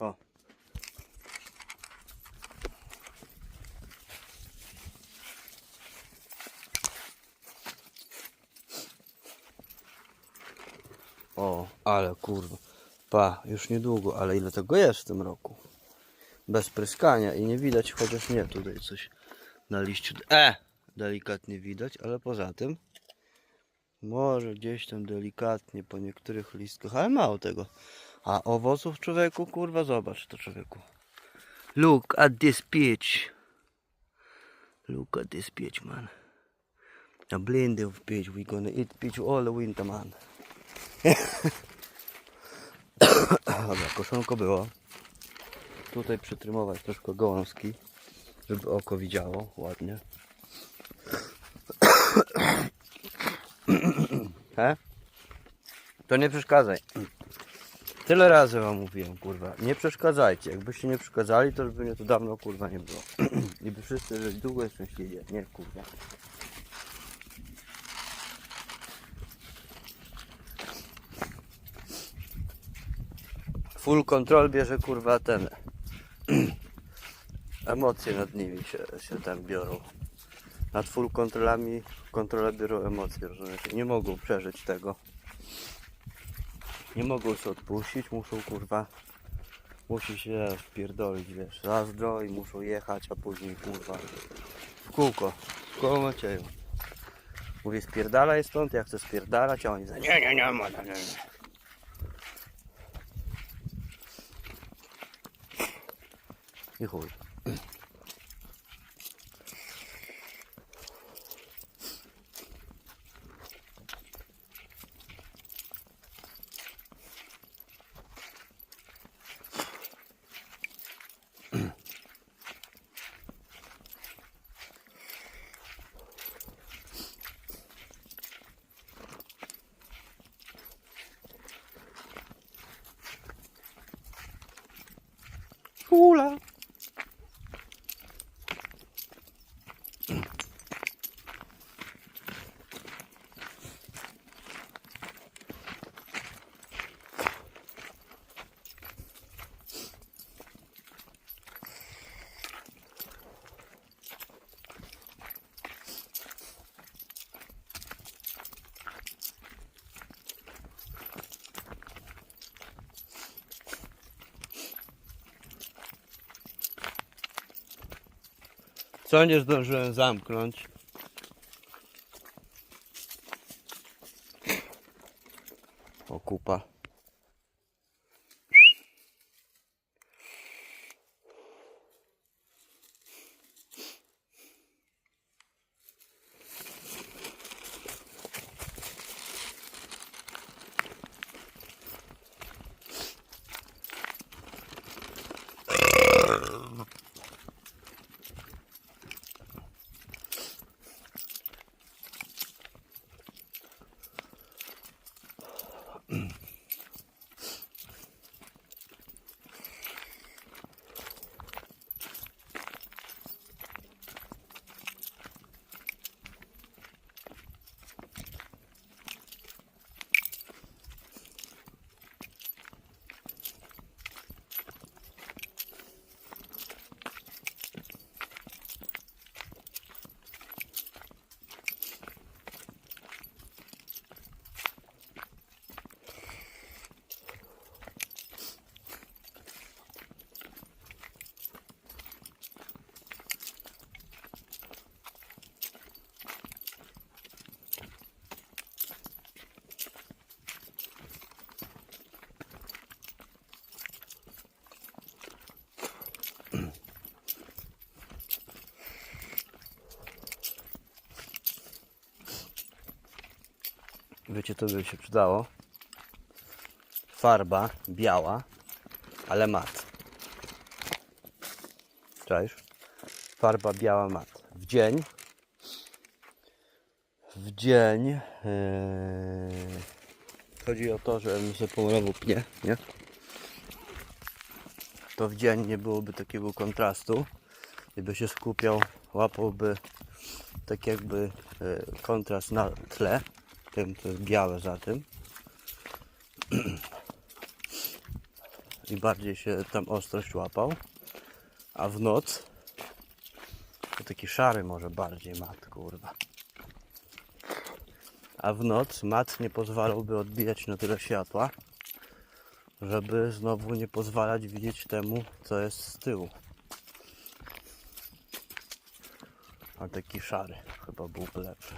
O. O, ale kurwa. Pa, już niedługo, ale ile tego jest w tym roku? Bez pryskania i nie widać, chociaż nie, tutaj coś na liściu. E! Delikatnie widać, ale poza tym może gdzieś tam delikatnie po niektórych listkach, ale mało tego. A owoców człowieku, kurwa, zobacz to człowieku. Look at this peach. Look at this peach, man. A blend of peach. We gonna eat peach all the winter, man. Dobra, koszonko było. Tutaj przytrymować troszkę gąski, żeby oko widziało ładnie. He? To nie przeszkadzaj. Tyle razy wam mówiłem, kurwa. Nie przeszkadzajcie. Jakbyście nie przeszkadzali, to by mnie tu dawno, kurwa, nie było. I by wszyscy żyli długo i szczęśliwie. Nie, kurwa. Full control bierze, kurwa, ten. Emocje nad nimi się, się tam biorą. Nad full kontrolami kontrolę biorą emocje? Nie mogą przeżyć tego. Nie mogą się odpuścić, muszą kurwa musi się wpierdolić, wiesz, zazdro i muszą jechać, a później kurwa w kółko, w koło Macieju. Mówię spierdalaj stąd, ja chcę spierdalać, a oni za nie, nie, nie, nie, nie. I chuj. Co nie zdążyłem zamknąć? O kupa. Wiecie, to by się przydało. Farba biała, ale mat. Cześć. Farba biała mat. W dzień. W dzień. Yy, chodzi o to, że mi się pomalował pnie, nie? To w dzień nie byłoby takiego kontrastu. I by się skupiał, łapałby tak jakby yy, kontrast na tle tym, to jest białe za tym. i bardziej się tam ostrość łapał. A w noc to taki szary może bardziej mat, kurwa. A w noc mat nie pozwalałby odbijać na tyle światła, żeby znowu nie pozwalać widzieć temu, co jest z tyłu. A taki szary chyba byłby lepszy.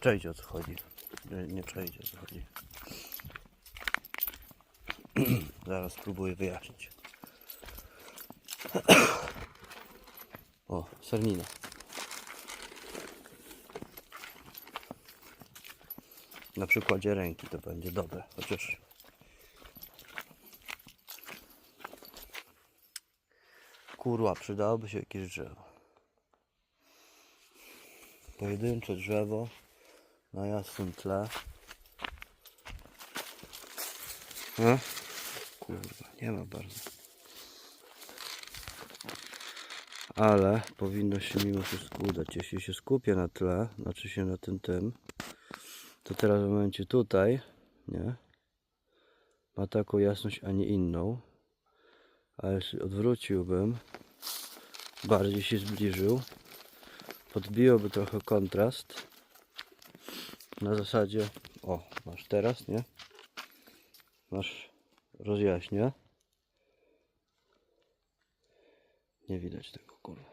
Cześć o co chodzi. Nie, nie cześć o co chodzi. Zaraz spróbuję wyjaśnić. O, sernina. Na przykładzie ręki to będzie dobre, chociaż kurwa, przydałoby się jakieś drzewo. Pojedyncze drzewo na jasnym tle. A? Kurwa, nie ma bardzo. Ale powinno się mimo wszystko udać. Jeśli się skupię na tle, znaczy się na tym tym, to teraz w momencie tutaj, nie? Ma taką jasność, a nie inną. A jeśli odwróciłbym, bardziej się zbliżył, podbiłoby trochę kontrast. Na zasadzie, o, masz teraz, nie? Masz rozjaśnia. Nie widać tego, kurwa.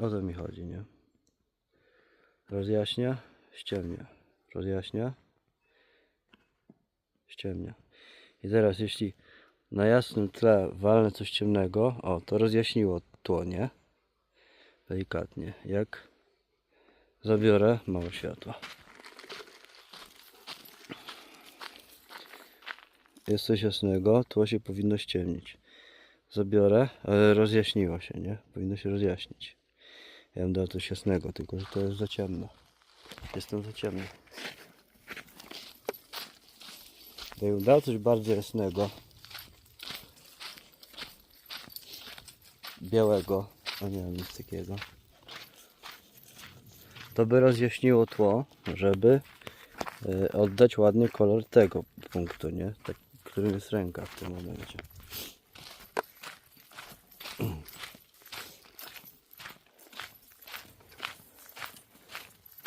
O to mi chodzi, nie? Rozjaśnia, ściemnia. Rozjaśnia, ściemnia. I teraz jeśli na jasnym tle walnę coś ciemnego, o, to rozjaśniło tło, nie? Delikatnie. Jak zabiorę mało światła. Jest coś jasnego, tło się powinno ściemnić. Zabiorę, ale rozjaśniło się, nie? Powinno się rozjaśnić. Ja bym dał coś jasnego, tylko że to jest za ciemno. Jestem za ciemny. Jakbym dał coś bardziej jasnego, białego, a nie mam nic takiego, to by rozjaśniło tło, żeby e, oddać ładny kolor tego punktu, nie? Tak, którym jest ręka w tym momencie.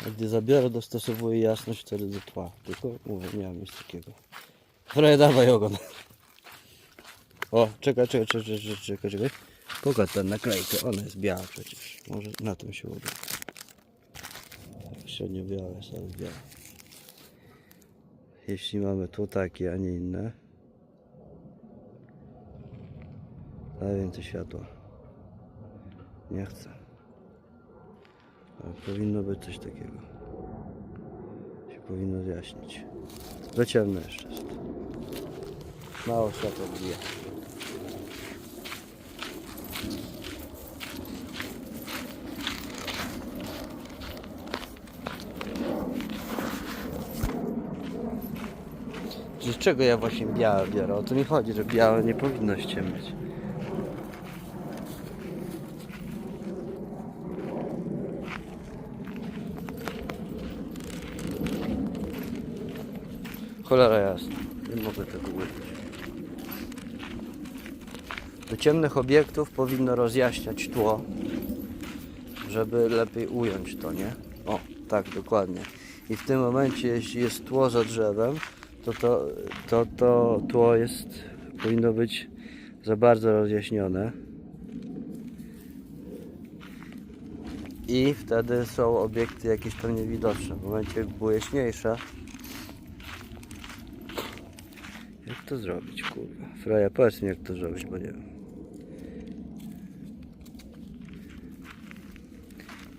A gdy zabiorę, dostosowuję jasność wtedy do tła. Tylko mówię, nie mam nic takiego. Trochę dawaj ogon. O, czekaj, czekaj, czekaj, czekaj, czekaj. Pokaż tę naklejkę, ona jest biała przecież. Może na tym się uda. Średnio biała jest, ale biała. Jeśli mamy tu takie, a nie inne. Daj więcej światła. Nie chcę. Ale powinno być coś takiego. Się powinno zjaśnić. Ciemno jeszcze jest. Mało światła bije. Z czego ja właśnie białe biorę? O to mi chodzi, że białe nie powinno ściemniać. Cholera jasna. Nie mogę tego ująć. Do ciemnych obiektów powinno rozjaśniać tło, żeby lepiej ująć to, nie? O, tak, dokładnie. I w tym momencie, jeśli jest tło za drzewem, to to, to, to tło jest, powinno być za bardzo rozjaśnione. I wtedy są obiekty jakieś tam niewidoczne. W momencie, jak było jaśniejsze, Jak to zrobić, kurwa? Freja, powiedz mi jak to zrobić, bo nie wiem.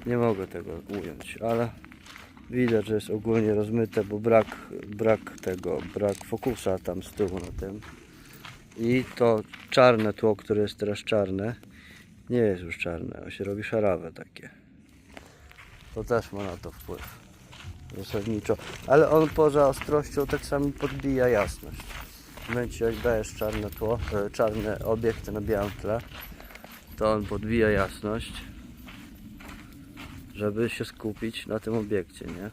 Nie mogę tego ująć, ale widać, że jest ogólnie rozmyte, bo brak, brak tego, brak fokusa tam z tyłu na tym. I to czarne tło, które jest teraz czarne, nie jest już czarne, a się robi szarawe takie. To też ma na to wpływ. Zasadniczo. Ale on poza ostrością tak samo podbija jasność. W momencie jak dajesz czarne tło, e, czarne obiekty na białym tle, to on podbija jasność, żeby się skupić na tym obiekcie, nie?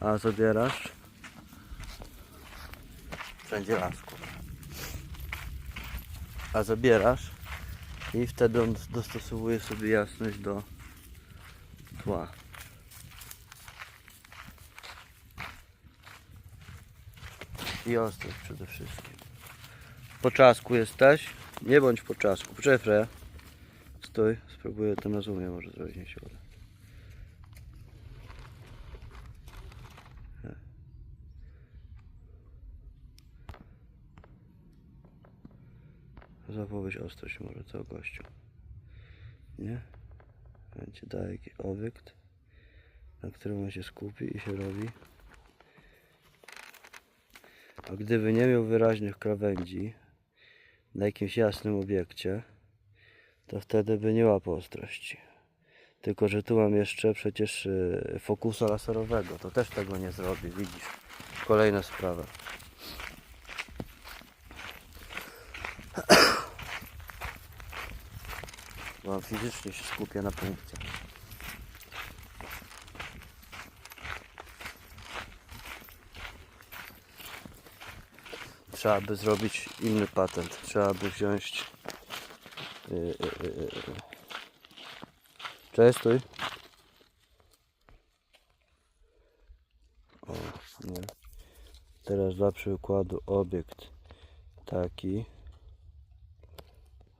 A zabierasz wszędzie las. A zabierasz i wtedy on dostosowuje sobie jasność do tła. I ostrość przede wszystkim. Po czasku jesteś? Nie bądź po czasku. Freja. Stój, spróbuję to na zoomie może zrobić, nie się uda. Zapowiedź ostrość może co gościu. Nie? Będzie daje jakiś obiekt, na którym on się skupi i się robi. A gdyby nie miał wyraźnych krawędzi na jakimś jasnym obiekcie, to wtedy by nie łapał ostrości. Tylko, że tu mam jeszcze przecież y, fokusa laserowego, to też tego nie zrobi, widzisz. Kolejna sprawa. On fizycznie się skupia na punkcie. Trzeba by zrobić inny patent. Trzeba by wziąć. Yy, yy, yy. Cześć, stój. O, nie. Teraz dla przykładu obiekt taki.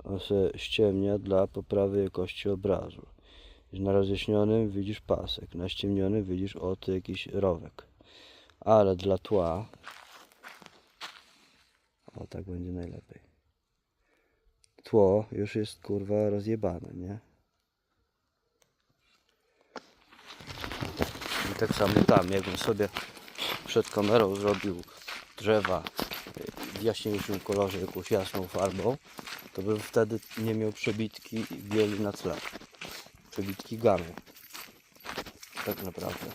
Się ściemnia dla poprawy jakości obrazu. Na rozjaśnionym widzisz pasek, na ściemnionym widzisz oto jakiś rowek. Ale dla tła o, tak będzie najlepiej. Tło już jest kurwa rozjebane, nie? I tak samo tam, jakbym sobie przed kamerą zrobił drzewa w jaśniejszym kolorze, jakąś jasną farbą, to bym wtedy nie miał przebitki bieli na tle. Przebitki gamu. Tak naprawdę.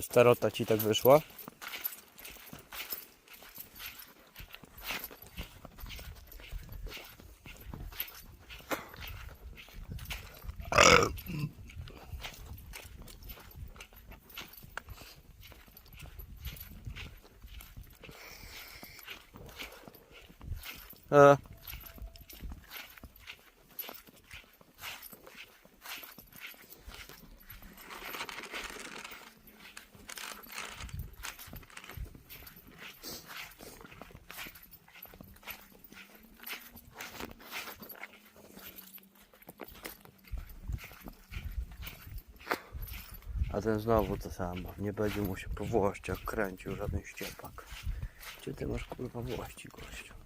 Starota ci tak wyszła? E. A ten znowu to samo. Nie będzie mu się po włościach kręcił żaden ściepak. Gdzie ty masz kurwa włości, gościu?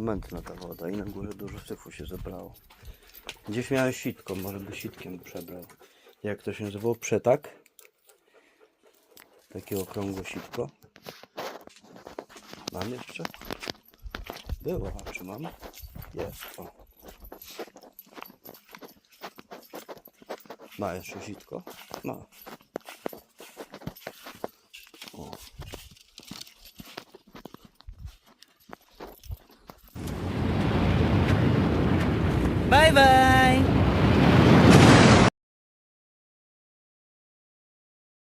Mętna ta woda i na górze dużo syfu się zebrało. Gdzieś miałem sitko, może by sitkiem przebrał. Jak to się nazywało? Przetak? Takie okrągłe sitko. Mam jeszcze? Było, a czy mam? Jest, o. Ma jeszcze sitko? Ma.